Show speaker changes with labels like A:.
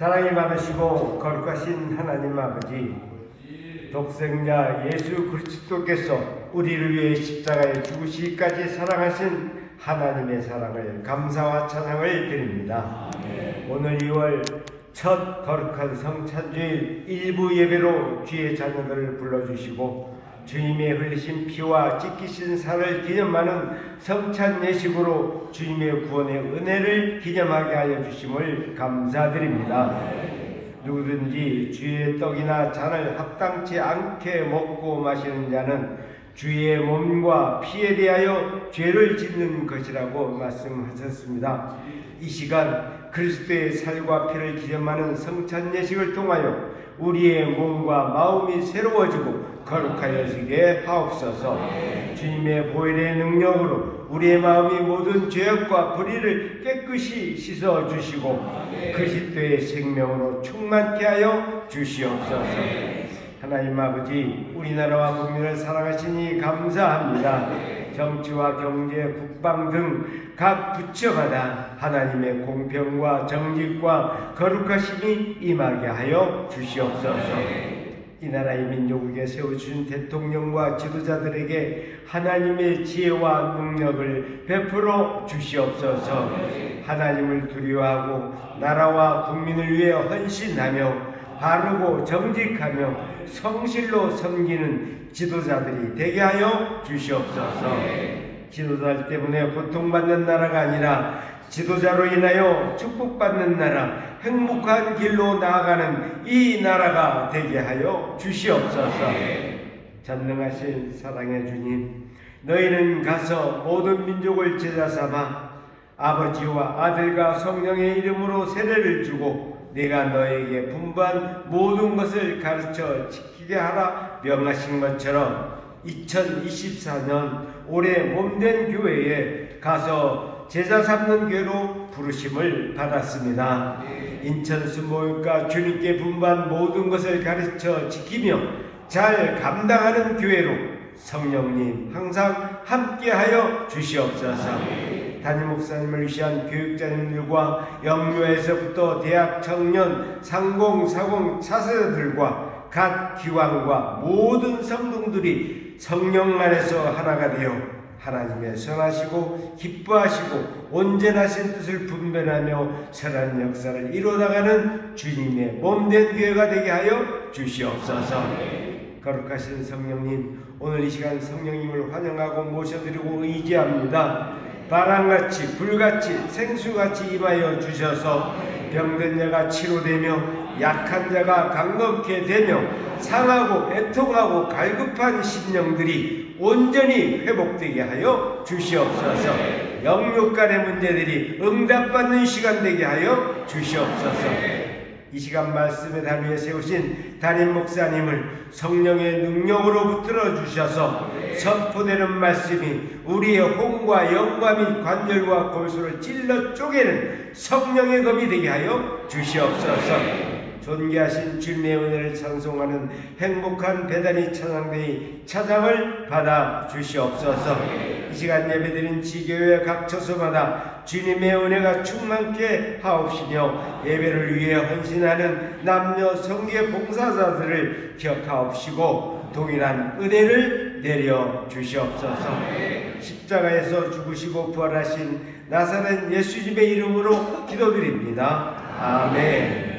A: 사랑이 많으시고 거룩하신 하나님 아버지 독생자 예수 그리스도께서 우리를 위해 십자가에 죽으시기까지 사랑하신 하나님의 사랑을 감사와 찬양을 드립니다. 오늘 2월 첫 거룩한 성찬주일 일부 예배로 주의 자녀들을 불러주시고 주님의 흘리신 피와 찢기신 살을 기념하는 성찬 예식으로 주님의 구원의 은혜를 기념하게 하여 주심을 감사드립니다. 누구든지 주의 떡이나 잔을 합당치 않게 먹고 마시는 자는 주의 몸과 피에 대하여 죄를 짓는 것이라고 말씀하셨습니다. 이 시간 그리스도의 살과 피를 기념하는 성찬 예식을 통하여 우리의 몸과 마음이 새로워지고 거룩하여지게 하옵소서. 주님의 보혈의 능력으로 우리의 마음이 모든 죄악과 불의를 깨끗이 씻어 주시고 그리스도의 생명으로 충만케 하여 주시옵소서. 하나님 아버지 우리나라와 국민을 사랑하시니 감사합니다. 정치와 경제, 국방 등 각 부처마다 하나님의 공평과 정직과 거룩하심이 임하게 하여 주시옵소서. 이 나라의 민족에게 세워주신 대통령과 지도자들에게 하나님의 지혜와 능력을 베풀어 주시옵소서. 하나님을 두려워하고 나라와 국민을 위해 헌신하며 바르고 정직하며 성실로 섬기는 지도자들이 되게 하여 주시옵소서. 지도자 때문에 고통받는 나라가 아니라 지도자로 인하여 축복받는 나라, 행복한 길로 나아가는 이 나라가 되게 하여 주시옵소서. 전능하신 사랑의 주님, 너희는 가서 모든 민족을 제자 삼아 아버지와 아들과 성령의 이름으로 세례를 주고 내가 너에게 분부한 모든 것을 가르쳐 지키게 하라 명하신 것처럼 2024년 올해 몸된 교회에 가서 제자 삼는 교회로 부르심을 받았습니다. 인천 순모교가 주님께 분부한 모든 것을 가르쳐 지키며 잘 감당하는 교회로 성령님 항상 함께하여 주시옵소서. 담임 목사님을 위한 교육자님들과 영유에서부터 대학 청년 상공 사공 차세들과 각 기관과 모든 성도들이 성령 안에서 하나가 되어 하나님의 선하시고 기뻐하시고 온전하신 뜻을 분별하며 선한 역사를 이루어나가는 주님의 몸된 교회가 되게 하여 주시옵소서. 거룩하신 성령님, 오늘 이 시간 성령님을 환영하고 모셔드리고 의지합니다. 바람같이 불같이 생수같이 임하여 주셔서 병든 자가 치료되며 약한 자가 강건케 되며 상하고 애통하고 갈급한 심령들이 온전히 회복되게 하여 주시옵소서. 영육간의 문제들이 응답받는 시간 되게 하여 주시옵소서. 이 시간 말씀의 단 위에 세우신 담임 목사님을 성령의 능력으로 붙들어 주셔서 선포되는 말씀이 우리의 혼과 영과 및 관절과 골수를 찔러 쪼개는 성령의 검이 되게 하여 주시옵소서. 존귀하신 주님의 은혜를 찬송하는 행복한 배단이 찬양대의 찬양을 받아 주시옵소서. 이 시간 예배드린 지교회 각 처소마다 주님의 은혜가 충만케 하옵시며 예배를 위해 헌신하는 남녀 성계 봉사자들을 기억하옵시고 동일한 은혜를 내려 주시옵소서. 십자가에서 죽으시고 부활하신 나사렛 예수님의 이름으로 기도드립니다. 아멘.